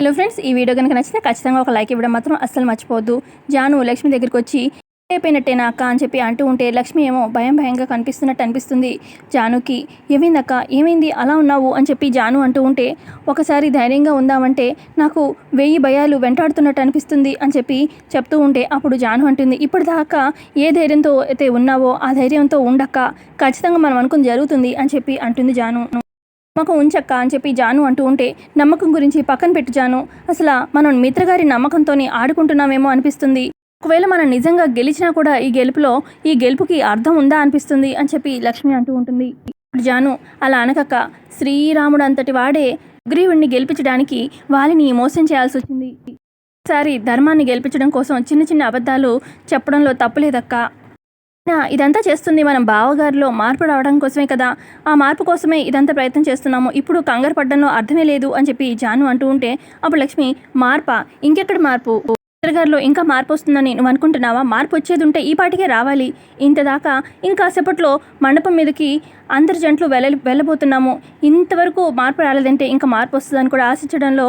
Hello friends ఈ video కనుక నచ్చితే ఖచ్చితంగా ఒక లైక్ ఇవ్వడం మాత్రం అస్సలు మర్చిపోవద్దు. జాను లక్ష్మి దగ్గరికి వచ్చి అయిపోయినట్టేనా అక్క? అని చెప్పి అంటూ ఉంటే లక్ష్మి ఏమో భయం భయంగా కనిపిస్తున్నట్టు అనిపిస్తుంది జానుకి. ఏమైందక్క? ఏమైంది? అలా ఉన్నావు? అని చెప్పి జాను అంటూ ఉంటే ఒకసారి ధైర్యంగా ఉందామంటే నాకు వెయ్యి భయాలు వెంటాడుతున్నట్టు అనిపిస్తుంది అని చెప్పి చెప్తూ ఉంటే అప్పుడు జాను అంటుంది ఇప్పుడు దాకా ఏ ధైర్యంతో అయితే ఉన్నావో ఆ ధైర్యంతో ఉండక్క. ఖచ్చితంగా మనం అనుకుని జరుగుతుంది అని చెప్పి అంటుంది జాను. నమ్మకం ఉంచక్క అని చెప్పి జాను అంటూ ఉంటే నమ్మకం గురించి పక్కన పెట్టు జాను. అసలు మనం మిత్రగారి నమ్మకంతోనే ఆడుకుంటున్నామేమో అనిపిస్తుంది. ఒకవేళ మనం నిజంగా గెలిచినా కూడా ఈ గెలుపులో ఈ గెలుపుకి అర్థం ఉందా అనిపిస్తుంది అని చెప్పి లక్ష్మి అంటూ ఉంటుంది. ఇప్పుడు జాను అలా అనకక్క. శ్రీరాముడు అంతటి వాడే గ్రీవుడిని గెలిపించడానికి వాలిని మోసం చేయాల్సి వచ్చింది. ఒకసారి ధర్మాన్ని గెలిపించడం కోసం చిన్న చిన్న అబద్ధాలు చెప్పడంలో తప్పులేదక్క ఇదంతా చేస్తుంది మనం బావగారిలో మార్పు రావడం కోసమే కదా. ఆ మార్పు కోసమే ఇదంతా ప్రయత్నం చేస్తున్నాము. ఇప్పుడు కంగారు పడ్డంలో అర్థమే లేదు అని చెప్పి జాను అంటూ ఉంటే అప్పుడు లక్ష్మి మార్పా? ఇంకెక్కడ మార్పు? గారిలో ఇంకా మార్పు వస్తుందని నువ్వు అనుకుంటున్నావా? మార్పు వచ్చేది ఉంటే ఈ పాటికే రావాలి. ఇంతదాకా ఇంకాసేపట్లో మండపం మీదకి అందరి జంటలు వెళ్ళ వెళ్ళబోతున్నాము. ఇంతవరకు మార్పు రాలేదంటే ఇంకా మార్పు వస్తుందని కూడా ఆశించడంలో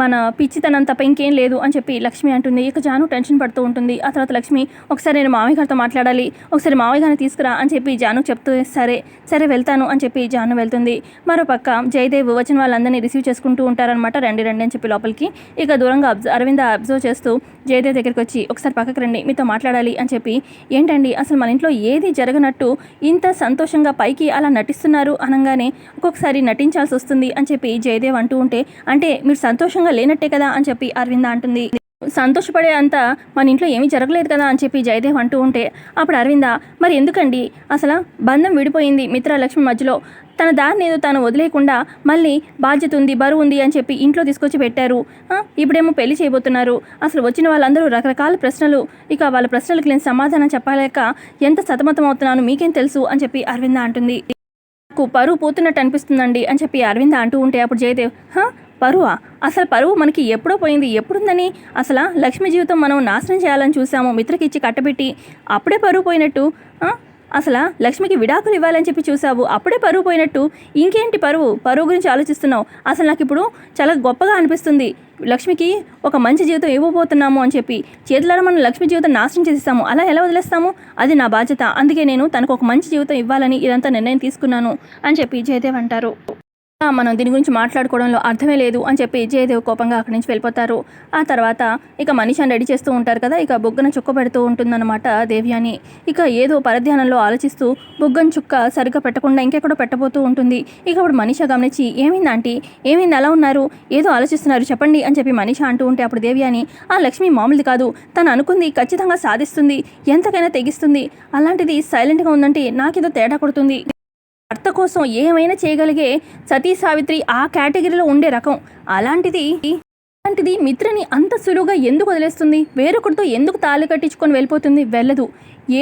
మన పిచ్చితనం తప్ప ఇంకేం లేదు అని చెప్పి లక్ష్మి అంటుంది. ఇక జాను టెన్షన్ పడుతూ ఉంటుంది. ఆ తర్వాత లక్ష్మి ఒకసారి నేను మామయ్య గారితో మాట్లాడాలి. ఒకసారి మామయ్య గారిని తీసుకురా అని చెప్పి జాను చెప్తూ సరే సరే వెళ్తాను అని చెప్పి జాను వెళ్తుంది. మరోపక్క జయదేవ్ వచ్చిన వాళ్ళందరినీ రిసీవ్ చేసుకుంటూ ఉంటారనమాట రండి రండి అని చెప్పి లోపలికి. ఇక దూరంగా అబ్జ అరవింద అబ్జర్వ్ చేస్తూ జయదేవ్ దగ్గరికి వచ్చి ఒకసారి పక్కకు రండి మీతో మాట్లాడాలి అని చెప్పి ఏంటండి అసలు మన ఇంట్లో ఏది జరగనట్టు ఇంత సంతోషంగా పైకి అలా నటిస్తున్నారు అనగానే ఒక్కొక్కసారి నటించాల్సి వస్తుంది అని చెప్పి జయదేవ్ అంటూ ఉంటే అంటే మీరు సంతోషంగా లేనట్టే కదా అని చెప్పి అరవింద అంటుంది. సంతోషపడే అంత మన ఇంట్లో ఏమీ జరగలేదు కదా అని చెప్పి జయదేవ్ అంటూ ఉంటే అప్పుడు అరవింద మరి ఎందుకండి? అసలు బంధం విడిపోయింది మిత్రలక్ష్మి మధ్యలో. తన దారిని ఏదో తాను వదిలేయకుండా మళ్ళీ బాధ్యత ఉంది బరువు ఉంది అని చెప్పి ఇంట్లో తీసుకొచ్చి పెట్టారు. ఇప్పుడేమో పెళ్ళి చేయబోతున్నారు. అసలు వచ్చిన వాళ్ళందరూ రకరకాల ప్రశ్నలు. ఇక వాళ్ళ ప్రశ్నలకు నేను సమాధానం చెప్పలేక ఎంత సతమతం అవుతున్నాను మీకేం తెలుసు? అని చెప్పి అరవింద అంటుంది. నాకు పరువు పోతున్నట్టు అనిపిస్తుందండి అని చెప్పి అరవింద అంటూ ఉంటే అప్పుడు జయదేవ్ హా పరువా? అసలు పరువు మనకి ఎప్పుడో పోయింది ఎప్పుడుందని? అసలు లక్ష్మి జీవితం మనం నాశనం చేయాలని చూసాము మిత్రకిచ్చి కట్టబెట్టి అప్పుడే పరువు పోయినట్టు? అసలు లక్ష్మికి విడాకులు ఇవ్వాలని చెప్పి చూసావు అప్పుడే పరువు పోయినట్టు? ఇంకేంటి పరువు? పరువు గురించి ఆలోచిస్తున్నావు? అసలు నాకు ఇప్పుడు చాలా గొప్పగా అనిపిస్తుంది. లక్ష్మికి ఒక మంచి జీవితం ఇవ్వబోతున్నాము అని చెప్పి చేతులారా మనం లక్ష్మి జీవితం నాశనం చేసేస్తాము. అలా ఎలా వదిలేస్తాము? అది నా బాధ్యత. అందుకే నేను తనకు ఒక మంచి జీవితం ఇవ్వాలని ఇదంతా నిర్ణయం తీసుకున్నాను అని చెప్పి జయదేవ్ అంటారు. మనం దీని గురించి మాట్లాడుకోవడంలో అర్థమే లేదు అని చెప్పి జయదేవ్ కోపంగా అక్కడి నుంచి వెళ్ళిపోతారు. ఆ తర్వాత ఇక మనిషిని రెడీ చేస్తూ ఉంటారు కదా ఇక బొగ్గన చుక్క పెడుతూ ఉంటుందన్నమాట దేవ్యాని. ఇక ఏదో పరధ్యానంలో ఆలోచిస్తూ బొగ్గన చుక్క సరిగ్గా పెట్టకుండా ఇంకెక్కడో పెట్టబోతూ ఉంటుంది. ఇక అప్పుడు మనిష గమనించి ఏమైంది ఆంటీ? ఏమైంది? అలా ఉన్నారు? ఏదో ఆలోచిస్తున్నారు చెప్పండి అని చెప్పి మనిష అంటూ ఉంటే అప్పుడు దేవ్యాని ఆ లక్ష్మి మామూలుది కాదు. తను అనుకుంది ఖచ్చితంగా సాధిస్తుంది ఎంతకైనా తెగిస్తుంది. అలాంటిది సైలెంట్గా ఉందంటే నాకేదో తేడా కొడుతుంది. భర్త కోసం ఏమైనా చేయగలిగే సతీ సావిత్రి ఆ కేటగిరీలో ఉండే రకం. అలాంటిది అలాంటిది మిత్రని అంత సులువుగా ఎందుకు వదిలేస్తుంది? వేరొకరితో ఎందుకు తాళి కట్టించుకొని వెళ్ళిపోతుంది? వెళ్ళదు.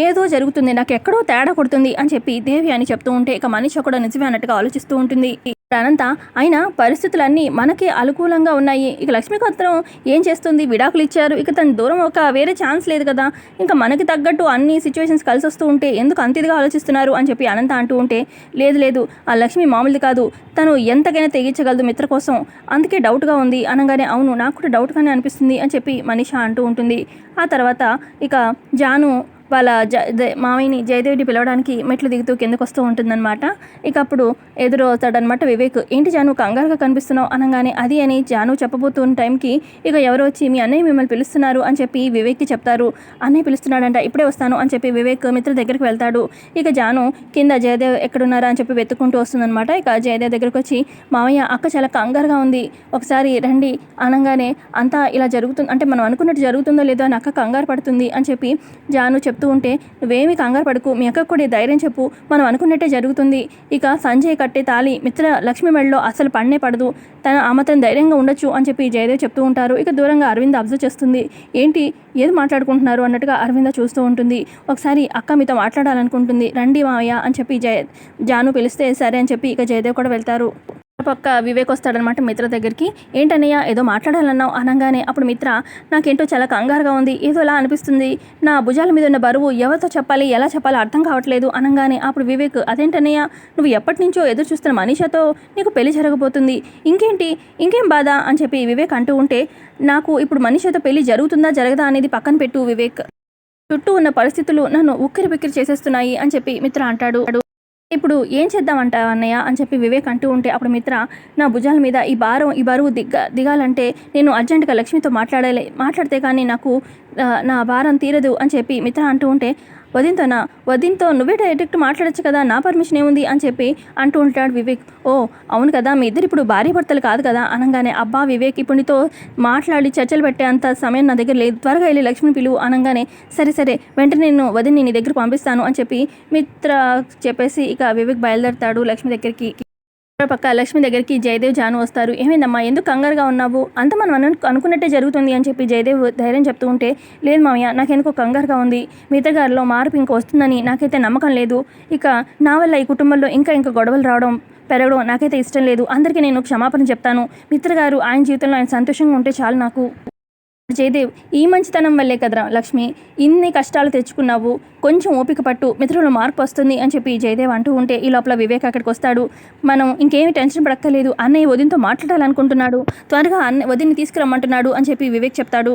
ఏదో జరుగుతుంది. నాకు ఎక్కడో తేడా కొడుతుంది అని చెప్పి దేవి అని చెప్తూ ఉంటే ఇక మనిషి కూడా నిజమే అన్నట్టుగా ఆలోచిస్తూ ఉంటుంది. అనంత అయినా పరిస్థితులన్నీ మనకి అనుకూలంగా ఉన్నాయి. ఇక లక్ష్మీకాంతం ఏం చేస్తుంది? విడాకులు ఇచ్చారు. ఇక తన దూరం ఒక వేరే ఛాన్స్ లేదు కదా. ఇంకా మనకి తగ్గట్టు అన్ని సిచ్యువేషన్స్ కలిసి వస్తూ ఉంటే ఎందుకు అంత ఇదిగా ఆలోచిస్తున్నారు? అని చెప్పి అనంత అంటూ ఉంటే లేదు లేదు ఆ లక్ష్మి మామూలుది కాదు. తను ఎంతకైనా తెగించగలదు మిత్ర కోసం. అందుకే డౌట్గా ఉంది. అనగానే అవును నాకు కూడా డౌట్గానే అనిపిస్తుంది అని చెప్పి మనీషా అంటూ ఉంటుంది. ఆ తర్వాత ఇక జాను వాళ్ళ జ ద- మామయ్యని జయదేవిని పిలవడానికి మెట్లు దిగుతూ కిందకు వస్తూ ఉంటుందన్నమాట. ఇక అప్పుడు ఎదురవుతాడనమాట వివేక్. ఏంటి జాను కంగారుగా కనిపిస్తున్నావు? అనగానే అది అని జాను చెప్పబోతున్న టైంకి ఇక ఎవరో వచ్చి మీ అన్నయ్య మిమ్మల్ని పిలుస్తున్నారు అని చెప్పి వివేక్కి చెప్తారు. అన్నయ్య పిలుస్తున్నాడంట ఇప్పుడే వస్తాను అని చెప్పి వివేక్ మిత్ర దగ్గరికి వెళ్తాడు. ఇక జాను కింద జయదేవ్ ఎక్కడున్నారా? అని చెప్పి వెతుక్కుంటూ వస్తుందన్నమాట. ఇక జయదేవ్ దగ్గరికి వచ్చి మామయ్య అక్క చాలా కంగారుగా ఉంది. ఒకసారి రండి అనగానే అంతా ఇలా జరుగుతుంది అంటే మనం అనుకున్నట్టు జరుగుతుందో లేదో అని అక్క కంగారు పడుతుంది అని చెప్పి జాను చెప్తూ ఉంటే నువ్వేమీ కంగారు పడుకు. మీ అక్కకు కూడా ధైర్యం చెప్పు. మనం అనుకున్నట్టే జరుగుతుంది. ఇక సంజయ్ కట్టే తాళి మిత్ర లక్ష్మి మెడలో అసలు పడనే పడదు. తన ఆ ధైర్యంగా ఉండొచ్చు అని చెప్పి జయదేవ్ చెప్తూ ఉంటారు. ఇక దూరంగా అరవింద్ అబ్జర్వ్ చేస్తుంది. ఏంటి? ఏది మాట్లాడుకుంటున్నారు? అన్నట్టుగా అరవింద చూస్తూ ఉంటుంది. ఒకసారి అక్క మీతో మాట్లాడాలనుకుంటుంది. రండి మావయ్య అని చెప్పి జయ జాను పిలిస్తే సరే అని చెప్పి ఇక జయదేవ్ కూడా వెళ్తారు. పక్క వివేక్ వస్తాడనమాట మిత్ర దగ్గరికి. ఏంటన్నయ్య ఏదో మాట్లాడాలన్నావు? అనగానే అప్పుడు మిత్ర నాకేంటో చాలా కంగారుగా ఉంది. ఏదోలా అనిపిస్తుంది. నా భుజాల మీద ఉన్న బరువు ఎవరితో చెప్పాలి ఎలా చెప్పాలో అర్థం కావట్లేదు. అనగానే అప్పుడు వివేక్ అదేంటన్నయ్య నువ్వు ఎప్పటి నుంచో ఎదురు చూస్తున్న మనీషాతో నీకు పెళ్ళి జరగబోతుంది. ఇంకేంటి? ఇంకేం బాధ? అని చెప్పి వివేక్ అంటూ ఉంటే నాకు ఇప్పుడు మనీషాతో పెళ్ళి జరుగుతుందా జరగదా అనేది పక్కన పెట్టు వివేక్. చుట్టూ ఉన్న పరిస్థితులు నన్ను ఉక్కిరి బిక్కిరి చేసేస్తున్నాయి అని చెప్పి మిత్ర అంటాడు. ఇప్పుడు ఏం చేద్దామంట అన్నయ్య అని చెప్పి వివేక్ అంటూ ఉంటే అప్పుడు మిత్ర నా భుజాల మీద ఈ భారం ఈ బరువు దిగ్గ దిగాలంటే నేను అర్జెంటుగా లక్ష్మితో మాట్లాడాలి మాట్లాడితే కానీ నాకు నా భారం తీరదు అని చెప్పి మిత్ర అంటూ ఉంటే వదినతోనా వదినతో నువ్వే డైరెక్ట్ మాట్లాడొచ్చు కదా నా పర్మిషన్ ఏముంది? అని చెప్పి అంటూ ఉంటాడు వివేక్. ఓ అవును కదా మీ ఇద్దరు ఇప్పుడు భార్య భర్తలు కాదు కదా? అనగానే అబ్బా వివేక్ ఇప్పుడు నీతో మాట్లాడి చర్చలు పెట్టే అంత సమయం నా దగ్గర లేదు. త్వరగా వెళ్ళి లక్ష్మి పిలువు అనగానే. సరే సరే వెంటనే నేను వదిన నీ దగ్గర పంపిస్తాను అని చెప్పి మిత్ర చెప్పేసి ఇక వివేక్ బయలుదేరతాడు లక్ష్మి దగ్గరికి. పక్క లక్ష్మి దగ్గరికి జయదేవ్ జాను వస్తారు. ఏమైందమ్మా? ఎందుకు కంగారుగా ఉన్నావు? అంత మనం అను అనుకున్నట్టే జరుగుతుంది అని చెప్పి జయదేవ్ ధైర్యం చెప్తూ ఉంటే లేదు మామయ్య నాకెందుకో కంగారుగా ఉంది. మిగతా గారిలో మార్పు ఇంక వస్తుందని నాకైతే నమ్మకం లేదు. ఇక నా వల్ల ఈ కుటుంబంలో ఇంకా ఇంకా గొడవలు రావడం పెరగడం నాకైతే ఇష్టం లేదు. అందరికీ నేను క్షమాపణ చెప్తాను. మిత్రగారు ఆయన జీవితంలో ఆయన సంతోషంగా ఉంటే చాలు నాకు. జయదేవ్ ఈ మంచితనం వల్లే కదరా లక్ష్మి? ఇన్ని కష్టాలు తెచ్చుకున్నావు కొంచెం ఓపిక పట్టు మిత్రుల మార్పు వస్తుంది అని చెప్పి జయదేవ్ అంటూ ఉంటే ఈ లోపల వివేక్ అక్కడికి వస్తాడు. మనం ఇంకేమీ టెన్షన్ పడక్కర్లేదు అన్నయ్య వదినతో మాట్లాడాలనుకుంటున్నాడు త్వరగా అన్న వదిని తీసుకురమ్మంటున్నాడు అని చెప్పి వివేక్ చెప్తాడు.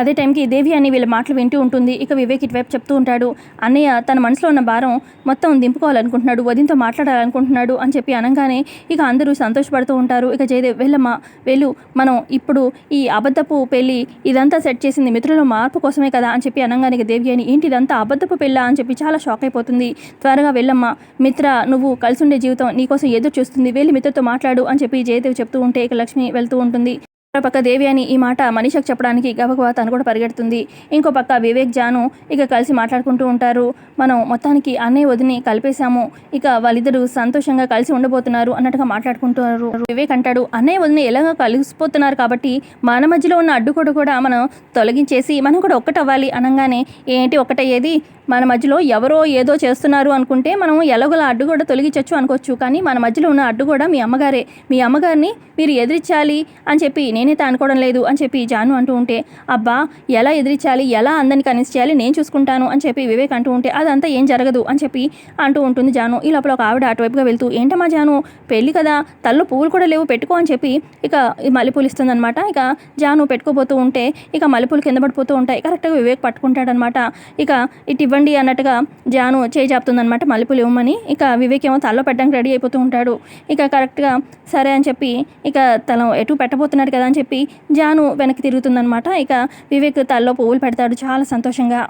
అదే టైంకి దేవి అని వీళ్ళ మాటలు వింటూ ఉంటుంది. ఇక వివేక్ ఇటువైపు చెప్తూ ఉంటాడు అన్నయ్య తన మనసులో ఉన్న భారం మొత్తం దింపుకోవాలనుకుంటున్నాడు వదినతో మాట్లాడాలనుకుంటున్నాడు అని చెప్పి అనగానే ఇక అందరూ సంతోషపడుతూ ఉంటారు. ఇక జయదేవ్ వెళ్ళమ్మా వెళ్ళు మనం ఇప్పుడు ఈ అబద్ధపు పెళ్ళి ఇదంతా సెట్ చేసింది మిత్రుల మార్పు కోసమే కదా అని చెప్పి అనగానే ఇక దేవి అని ఏంటి ఇదంతా అబద్ధపు పెళ్ళా అని చెప్పి చాలా షాక్ అయిపోతుంది. త్వరగా వెళ్ళమ్మా మిత్ర నువ్వు కలిసి ఉండే జీవితం నీకోసం ఎదురు చూస్తుంది వెళ్ళి మిత్రతో మాట్లాడు అని చెప్పి జయదేవ్ చెప్తూ ఉంటే ఇక లక్ష్మి వెళ్తూ ఉంటుంది. పక్క దేవి అని ఈ మాట మనీషకు చెప్పడానికి గబగబా తను కూడా పరిగెడుతుంది. ఇంకో పక్క వివేక్ జాను ఇక కలిసి మాట్లాడుకుంటూ ఉంటారు. మనం మొత్తానికి అన్నయ్య వదిని కలిపేశాము. ఇక వాళ్ళిద్దరూ సంతోషంగా కలిసి ఉండబోతున్నారు అన్నట్టుగా మాట్లాడుకుంటున్నారు. వివేక్ అంటాడు అన్నయ్య వదిని ఎలాగో కలిసిపోతున్నారు కాబట్టి మన మధ్యలో ఉన్న అడ్డుకోడు కూడా మనం తొలగించేసి మనం కూడా ఒక్కటవ్వాలి అనగానే ఏంటి ఒక్కటయ్యేది? మన మధ్యలో ఎవరో ఏదో చేస్తున్నారు అనుకుంటే మనం ఎలాగోలా అడ్డు కూడా తొలగించవచ్చు అనుకోవచ్చు. కానీ మన మధ్యలో ఉన్న అడ్డు కూడా మీ అమ్మగారే. మీ అమ్మగారిని మీరు ఎదిరించాలి అని చెప్పి నేనైతే అనుకోవడం లేదు అని చెప్పి జాను అంటూ ఉంటే అబ్బా ఎలా ఎదిరించాలి? ఎలా అందరిని కనెక్ట్ చేయాలి నేను చూసుకుంటాను అని చెప్పి వివేక్ అంటూ ఉంటే అదంతా ఏం జరగదు అని చెప్పి అంటూ ఉంటుంది జాను. ఈ లోపల ఒక ఆవిడ అటువైపుగా వెళ్తూ ఏంటమ్మా జాను పెళ్ళి కదా తల్లు పువ్వులు కూడా లేవు పెట్టుకో అని చెప్పి ఇక ఈ మల్లెపూలు ఇస్తుందనమాట ఇక జాను పెట్టుకోబోతూ ఉంటే ఇక మల్లెపూలు కింద పడిపోతూ ఉంటాయి. కరెక్ట్గా వివేక్ పట్టుకుంటాడనమాట ఇక ఇటు ఇవ్వండి అన్నట్టుగా జాను చేయి చాపుతుందన్నమాట మల్లెపూలు ఇవ్వమని. ఇక వివేక్ ఏమో తలలో పెట్టడానికి రెడీ అయిపోతూ ఉంటాడు. ఇక కరెక్ట్గా సరే అని చెప్పి ఇక తల ఎటు పెట్టబోతున్నాడు కదా అని చెప్పి జాను వెనక్కి తిరుగుతుందనమాట ఇక వివేక్ తలలో పువ్వులు పెడతాడు చాలా సంతోషంగా.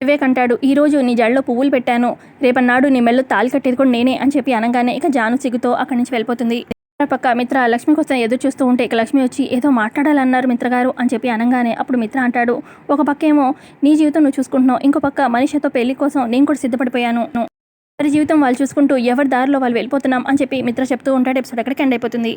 వివేక్ అంటాడు ఈ రోజు నీ జడలో పువ్వులు పెట్టాను. రేపన్నాడు నీ మెల్లో తాలి కట్టేది కూడా నేనే అని చెప్పి అనగానే ఇక జాను సిగ్గుతో అక్కడి నుంచి వెళ్ళిపోతుంది. పక్క మిత్ర లక్ష్మి కోసం ఎదురు చూస్తూ ఉంటే ఇక లక్ష్మి వచ్చి ఏదో మాట్లాడాలన్నారు మిత్రగారు అని చెప్పి అనగానే అప్పుడు మిత్ర అంటాడు ఒక పక్క ఏమో నీ జీవితం నువ్వు చూసుకుంటున్నావు ఇంకో పక్క మనిషితో పెళ్ళి కోసం నేను కూడా సిద్ధపడిపోయాను. వారి జీవితం వాళ్ళు చూసుకుంటూ ఎవరి దారిలో వాళ్ళు వెళ్ళిపోతున్నాం అని చెప్పి మిత్ర చెప్తూ ఉంటాడు. ఎపిసోడ్ ఎక్కడికి ఎండ్ అయిపోతుంది?